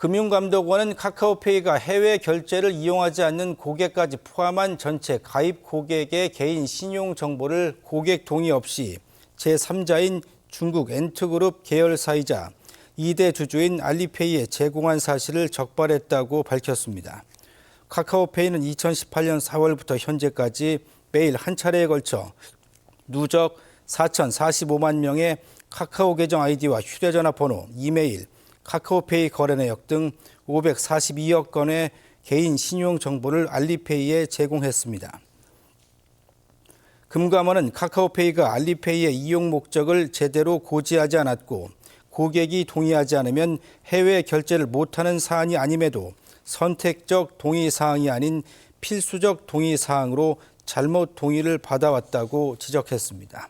금융감독원은 카카오페이가 해외 결제를 이용하지 않는 고객까지 포함한 전체 가입 고객의 개인 신용 정보를 고객 동의 없이 제3자인 중국 엔트그룹 계열사이자 2대 주주인 알리페이에 제공한 사실을 적발했다고 밝혔습니다. 카카오페이는 2018년 4월부터 현재까지 매일 한 차례에 걸쳐 누적 4,045만 명의 카카오 계정 아이디와 휴대전화 번호, 이메일, 카카오페이 거래 내역 등 542억 건의 개인 신용 정보를 알리페이에 제공했습니다. 금감원은 카카오페이가 알리페이의 이용 목적을 제대로 고지하지 않았고 고객이 동의하지 않으면 해외 결제를 못하는 사안이 아님에도 선택적 동의 사항이 아닌 필수적 동의 사항으로 잘못 동의를 받아왔다고 지적했습니다.